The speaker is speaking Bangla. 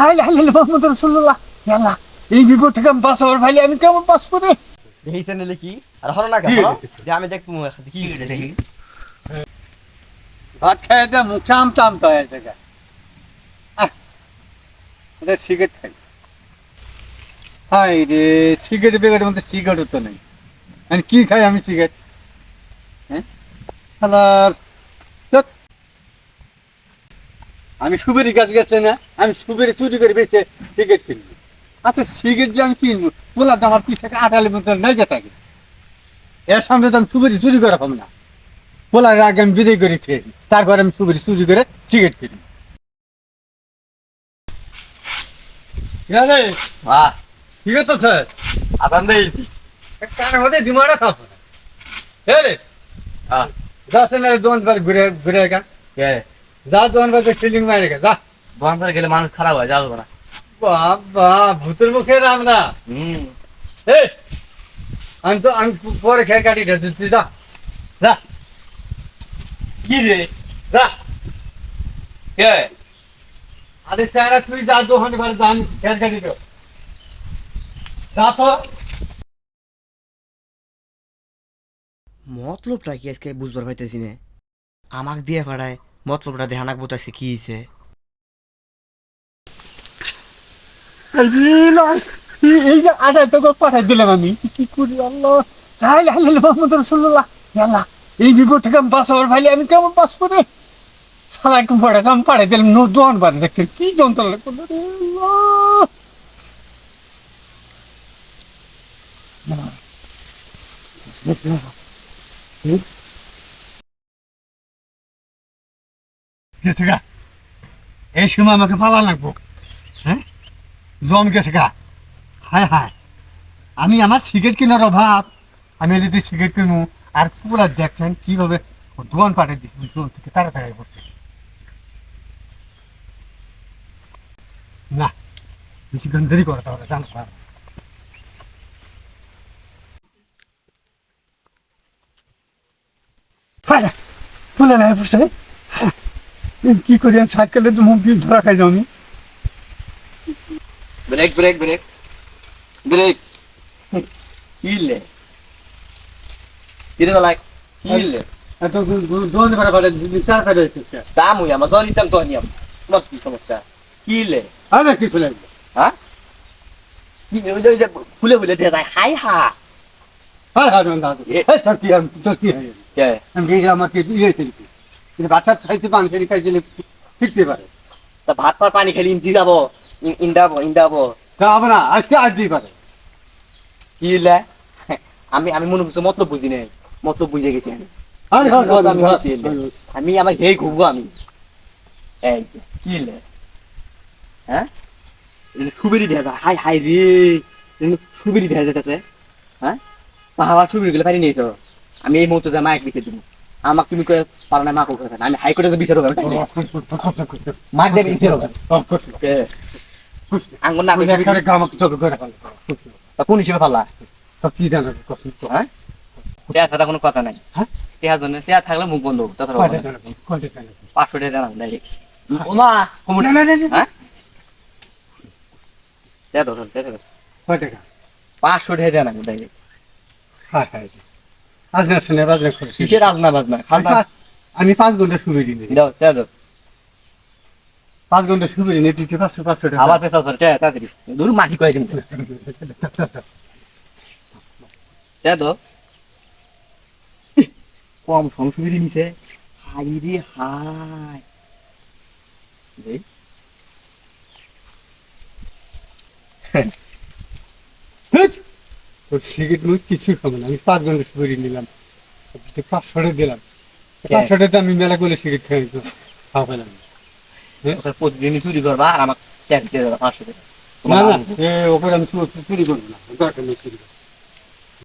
হাই হাই মোহাম্মদ রসুল্লাহ আল্লাহ এই বিপদ থেকে আমি বাঁচাবার ভাই আমি কেমন বাঁচবো রে? দেখি চ্যানেলে কি? আর হলো না কেন? যে আমি দেখব কি দেখি? ভাত খাই দে মুখ হয়ে এটা সিগারেট খাই। হাই রে সিগারেট বেগারের মধ্যে সিগারেট তো নেই। আমি কি খাই আমি সিগারেট হ্যাঁ? আমি সুবেরি গাছ গেছে না আমি সুবেরি চুরি করে বেঁচে সিগারেট কিনবো। আচ্ছা সিগারেট যে আমি কিনবো পোলা তো আমার পিছনে আটালের মধ্যে নাই যে থাকে। এর সামনে তো আমি সুবেরি চুরি করে পাবো না। পোলার আগে আমি বিদায় করে তারপরে আমি সুবেরি চুরি করে সিগারেট কিনি। ঠিক আছে বাহ। ঠিক আদান দেই। হ্যাঁ ঘুরে ঘুরে গা। যা দোকান পার ফিল্ডিং মারে যা। দোকান গেলে মানুষ খারাপ হয় যাব না। বাবা ভূতের মুখে রাম না হুম। আমি তো আমি পরে খেয়ে কাটি রে তুই যা। যা। কি রে? যা। কে? আরে স্যার তুই যা দোকানে পারে যা আমি খেয়ে কাটি রে যা তো। মতলবটা কি আজকে বুঝবার পাইতেছি না। আমাক দিয়ে পাড়ায়। মতলবটা দেখানাক বোঝাচ্ছে কি হইছে এই যে আটা তোকে পাঠাই দিলাম আমি কি করি আল্লাহ হাই হাই মোহাম্মদ রসুল্লাহ আল্লাহ এই বিপদ থেকে আমি বাঁচাবার ভাই আমি কেমন বাঁচবো রে সালা একটু পড়ে আমি পাঠাই দিলাম নো দোয়ান বাড়ি দেখছেন কি যন্ত্রণা করল আল্লাহ। গেছে এই সময় আমাকে পালা লাগবো। হ্যাঁ? জম গেছে গা। হায় হায়। আমি আমার সিগারেট কেনার অভাব। আমি যদি সিগারেট কিনবো। আর পুরা দেখছেন কীভাবে ও দোকান পাঠিয়ে দিচ্ছি দোকান থেকে তাড়াতাড়ি করছে। না, বেশিক্ষণ দেরি করে তাহলে জানো স্যার ফুলে নাই বুঝছে কি করি সাইকেলে তো মুখ ধরা খাই যাও ব্রেক ব্রেক ব্রেক। ব্রেক। কি লে কি রে লাইক কি লে এত দোকানে পাঠা পাঠা চার পাঠা হয়েছে দাম হই আমার জানি চাম তো নিয়ম। তোমার কি সমস্যা? কি লে আর কিছু লাগবে হ্যাঁ কি ওই যে- ফুলে ফুলে দিয়ে যায় হাই হা। হ্যাঁ হ্যাঁ দাদু তোর কি আমি তোর কি আমি এই আমাকে ইয়ে বাচ্চা খাইছে পান খেলি খাইছিলে শিখতে পারে। তা ভাত পার পানি খেলি ইন্দি যাব ইন্দাবো ইন্দাবো। তা হবে না আজকে আজ দিয়ে পারে। কি আমি আমি মনে করছি মতলব বুঝি নাই। মতলব বুঝে গেছি আমি। হ্যাঁ হ্যাঁ আমি আমি আমার হে ঘুরবো আমি। এই কি লে হ্যাঁ? সুবেরি দেখা যায় হাই হাই রে। সুবেরি দেখা যাইতেছে। হ্যাঁ? পাহাড় সুবেরি গুলো পারি নিয়েছো আমি এই মুহূর্তে যা মাইক লিখে দিব। আমাকে তুমি করে পারো না মাকে করে আমি হাইকোর্টে তো বিচার হবে মাক দেবে বিচার হবে আঙ্গুর না তা কোন হিসেবে পারলা হ্যাঁ টেয়া ছাড়া কোনো কথা নাই। হ্যাঁ? জন্য থাকলে মুখ বন্ধ তাছাড়া হবে। না। পাঁচশো টাকা জানাম ডাইরেক্ট ওমা কমুন হ্যাঁ টেয়া ধর টেয়া ধর পাঁচশো টাকা দেন আমি ডাইরেক্ট কিসের আজনা বাজনা? আমি পাঁচ ঘণ্টা শুয়ে দিই দাও টেয়া দাও। পাঁচ ঘণ্টা শুয়ে দিই দিতে পাঁচশো পাঁচশো টাকা। আবার পেশা টেয়া তাড়াতাড়ি। দূর মাটি কয়ে দিন। দাও কম সংসুবিধি নিছে। হাই রে হাই। দেই তোর সিগারেট মুখ কিছু খাব না। আমি পাঁচ ঘণ্টা শুরু নিলাম। পাঁচশোটা দিলাম। পাঁচশোটাতে আমি মেলা করে সিগারেট খাই খাওয়া পেলাম ওটা প্রতিদিনই চুরি করবা আর আমার ট্যাগ দিয়ে দেবা পাঁচশো টাকা না না ওপরে আমি চুরি করব না। দরকার নেই চুরি করার।